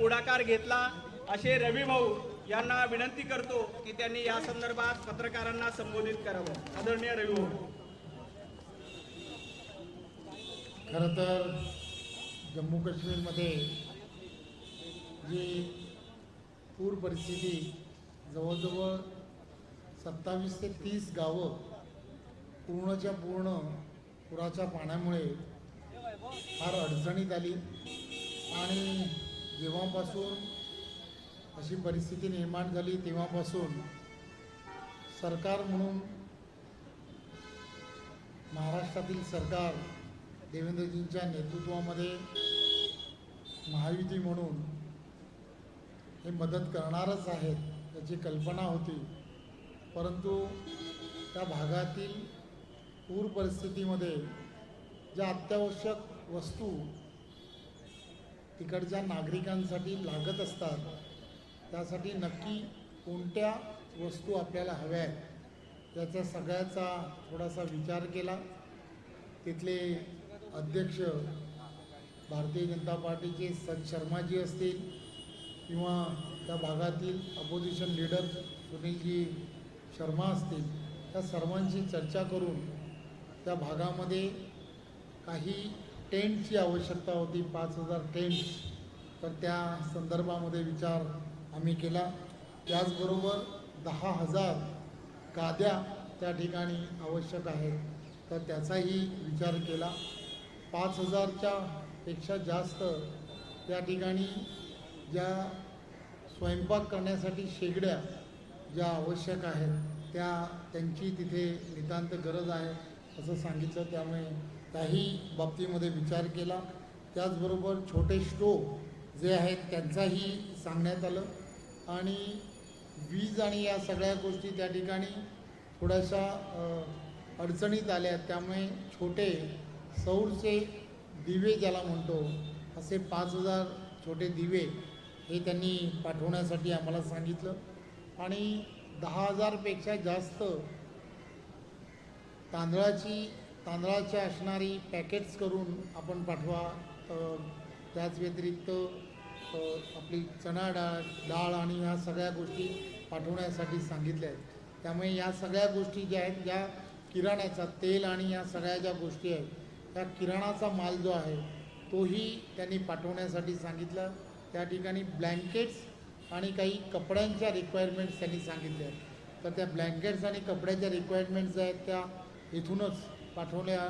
पुढाकार घेतला. असे रवी भाऊ यांना विनंती करतो की त्यांनी या संदर्भात पत्रकारांना संबोधित करावं. आदरणीय रवी भाऊ. खरं तर जम्मू काश्मीरमध्ये जी पूर परिस्थिती जवळजवळ सत्तावीस ते तीस गावं पूर्णच्या पूर्ण पुराच्या पाण्यामुळे फार अडचणीत आली. आणि जेव्हापासून अशी परिस्थिती निर्माण झाली तेव्हापासून सरकार म्हणून महाराष्ट्रातील सरकार देवेंद्रजींच्या नेतृत्वामध्ये महायुती म्हणून हे मदत करणारच आहेत याची कल्पना होती. परंतु त्या भागातील पूर परिस्थितीमध्ये ज्या अत्यावश्यक वस्तू तिकडच्या नागरिकांसाठी लागत असतात त्यासाठी नक्की कोणत्या वस्तू आपल्याला हव्या आहेत याचा सगळ्याचा थोडासा विचार केला. तिथले अध्यक्ष भारतीय जनता पार्टीचे सत शर्माजी असतील किंवा त्या भागातील अपोजिशन लीडर सुनीलजी शर्मा असतील त्या सर्वांशी चर्चा करून त्या भागामध्ये काही टेंटची आवश्यकता होती पाच हजार टेंट्स तर त्या संदर्भामध्ये विचार आम्ही केला. त्याचबरोबर दहा हजार गाद्या त्या ठिकाणी आवश्यक आहेत. तर त्याचाही विचार केला. पाच हजारच्या पेक्षा जास्त त्या ठिकाणी ज्या स्वयंपाक करण्यासाठी शेगड्या ज्या आवश्यक आहेत त्या त्यांची तिथे नितांत गरज आहे असं सांगितलं. त्यामुळे त्याही बाबतीमध्ये विचार केला. त्याचबरोबर छोटे स्टोव जे आहेत त्यांचाही सांगण्यात आलं. आणि वीज आणि या सगळ्या गोष्टी त्या ठिकाणी थोड्याशा अडचणीत आल्या. त्यामुळे छोटे सौरचे दिवे ज्याला म्हणतो असे पाच हजार छोटे दिवे हे त्यांनी पाठवण्यासाठी आम्हाला सांगितलं. आणि दहा हजारपेक्षा जास्त तांदळाची तांदळाच्या असणारी पॅकेट्स करून आपण पाठवा. त्याच व्यतिरिक्त आपली चणा डाळ डाळ आणि ह्या सगळ्या गोष्टी पाठवण्यासाठी सांगितल्या आहेत. त्यामुळे या सगळ्या गोष्टी ज्या आहेत ज्या किराण्याचा तेल आणि या सगळ्या ज्या गोष्टी आहेत त्या किराणाचा माल जो आहे तोही त्यांनी पाठवण्यासाठी सांगितला. त्या ठिकाणी ब्लँकेट्स आणि काही कपड्यांच्या रिक्वायरमेंट्स त्यांनी सांगितल्या आहेत. तर त्या ब्लँकेट्स आणि कपड्याच्या रिक्वायरमेंट्स ज्या आहेत त्या इथूनच पाठवल्या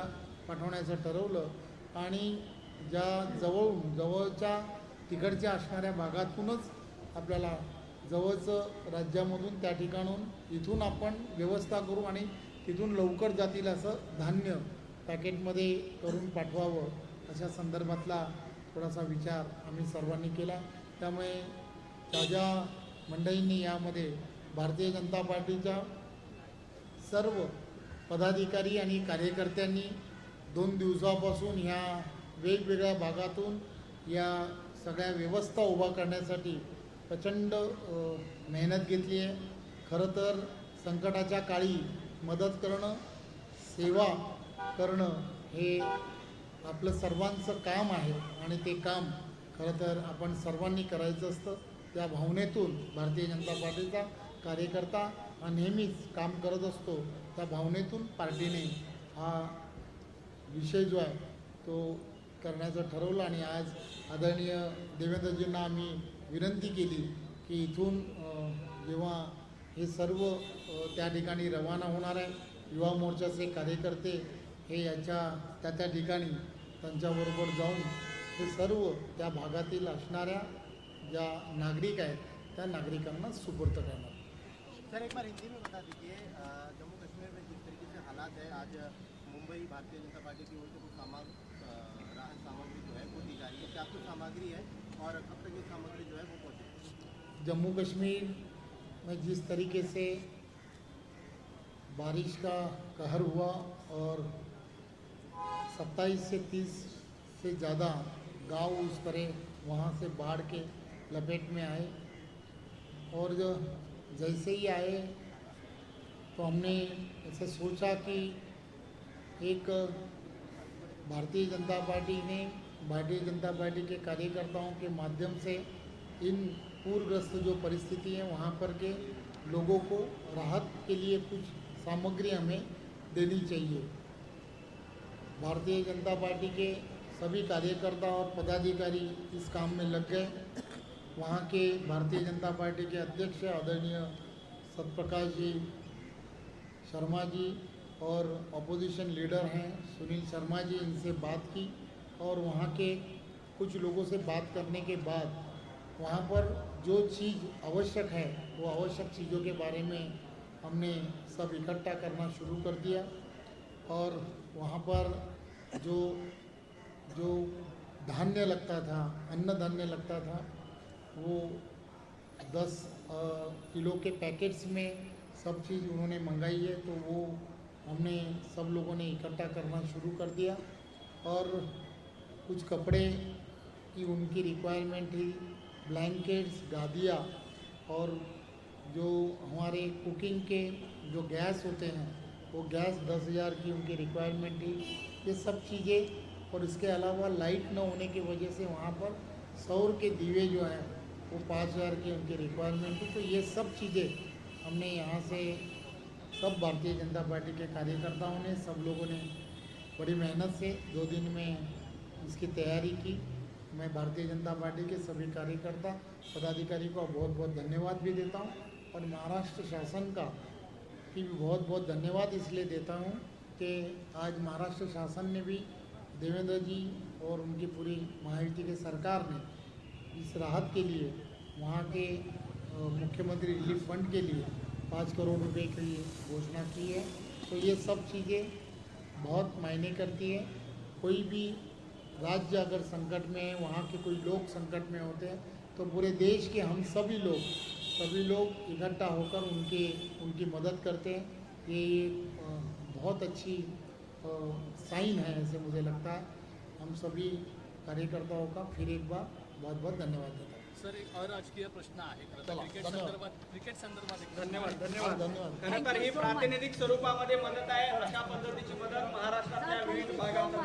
पाठवण्याचं ठरवलं आणि ज्या जवळून जवळच्या तिकडच्या असणाऱ्या भागातूनच आपल्याला जवळचं राज्यामधून त्या ठिकाणून इथून आपण व्यवस्था करू आणि तिथून लवकर जातील असं धान्य पॅकेटमध्ये करून पाठवावं अशा संदर्भातला थोडासा विचार आम्ही सर्वांनी केला. त्यामुळे ताज्या मंडळींनी यामध्ये भारतीय जनता पार्टीच्या सर्व पदाधिकारी आणि कार्यकर्त्यांनी दोन दिवसापासून ह्या वेगवेगळ्या भागातून या सगळ्या व्यवस्था उभा करण्यासाठी प्रचंड मेहनत घेतली आहे. खरं तर संकटाच्या काळी मदत करणं सेवा करणं हे आपलं सर्वांचं काम आहे आणि ते काम खरं तर आपण सर्वांनी करायचं असतं. त्या भावनेतून भारतीय जनता पार्टीचा कार्यकर्ता हा नेहमीच काम करत असतो. त्या भावनेतून पार्टीने हा विषय जो आहे तो करण्याचं ठरवलं आणि आज आदरणीय देवेंद्रजींना आम्ही विनंती केली की इथून जेव्हा हे सर्व त्या ठिकाणी रवाना होणार आहे युवा मोर्चाचे कार्यकर्ते हे याच्या त्या त्या ठिकाणी त्यांच्याबरोबर जाऊन हे सर्व त्या भागातील असणाऱ्या ज्या नागरिक आहेत त्या नागरिकांना सुपूर्त करणार. सर, एक बार हिंदी में बता दीजिए जम्मू कश्मीर में जिस तरीके से हालात है, आज मुंबई भारतीय जनता पार्टी की ओर से कुछ सामान राहत सामग्री जो है वो दी जा रही है। क्या कुछ सामग्री है और कब तक ये सामग्री जो है वो पहुँचेगी जम्मू कश्मीर में जिस तरीके से बारिश का कहर हुआ और 27 से 30 से ज़्यादा गाँव उस तरह वहाँ से बाढ़ के लपेट में आए और जो जैसे ही आए तो हमने ऐसे सोचा कि एक भारतीय जनता पार्टी ने, भारतीय जनता पार्टी के कार्यकर्ताओं के माध्यम से इन पूरग्रस्त जो परिस्थिति है, वहाँ पर के लोगों को राहत के लिए कुछ सामग्री हमें देनी चाहिए। भारतीय जनता पार्टी के सभी कार्यकर्ता और पदाधिकारी इस काम में लग गए। वहाँ के भारतीय जनता पार्टी के अध्यक्ष आदरणीय सतप्रकाश जी, शर्मा जी और अपोजिशन लीडर हैं, सुनील शर्मा जी, इनसे बात की और वहाँ के कुछ लोगों से बात करने के बाद वहाँ पर जो चीज़ आवश्यक है, वो आवश्यक चीज़ों के बारे में हमने सब इकट्ठा करना शुरू कर दिया और वहाँ पर जो जो धान्य लगता था, अन्न धान्य लगता था वो दस किलो के पैकेट्स में सब चीज़ उन्होंने मंगाई है तो वो हमने सब लोगों ने इकट्ठा करना शुरू कर दिया। और कुछ कपड़े की उनकी रिक्वायरमेंट थी ब्लैंकेट्स गादिया और जो हमारे कुकिंग के जो गैस होते हैं, वो गैस दस हज़ार की उनकी रिक्वायरमेंट थी। ये सब चीज़ें, और इसके अलावा लाइट न होने की वजह से वहाँ पर सौर के दीवे जो हैं वो पाँच हज़ार की उनकी रिक्वायरमेंट थी तो ये सब चीज़ें हमने यहाँ से सब भारतीय जनता पार्टी के कार्यकर्ताओं ने, सब लोगों ने बड़ी मेहनत से दो दिन में इसकी तैयारी की। मैं भारतीय जनता पार्टी के सभी कार्यकर्ता, पदाधिकारी को बहुत बहुत धन्यवाद भी देता हूँ और महाराष्ट्र शासन का भी बहुत बहुत धन्यवाद इसलिए देता हूँ कि आज महाराष्ट्र शासन ने भी देवेंद्र जी और उनकी पूरी महायुति की सरकार ने इस राहत के लिए, वहाँ के मुख्यमंत्री रिलीफ फंड के लिए पाँच करोड़ रुपए की घोषणा की है। तो ये सब चीज़ें बहुत मायने करती है। कोई भी राज्य अगर संकट में है, वहाँ के कोई लोग संकट में होते हैं तो पूरे देश के हम सभी लोग सभी लोग इकट्ठा होकर उनके, उनकी मदद करते हैं। ये बहुत अच्छी साइन है, ऐसे मुझे लगता है। हम सभी कार्यकर्ताओं का फिर एक बार बहुत बहुत धन्यवाद देता हूँ सर एक अराजकीय प्रश्न आहे खरं तर. चला, क्रिकेट धन्यवाद. संदर्भात क्रिकेट संदर्भात एक धन्यवाद हा, धन्यवाद. धन्यवाद. खरं तर ही प्रातिनिधिक स्वरूपामध्ये मदत आहे अशा पद्धतीची मदत महाराष्ट्रातल्या विविध भागात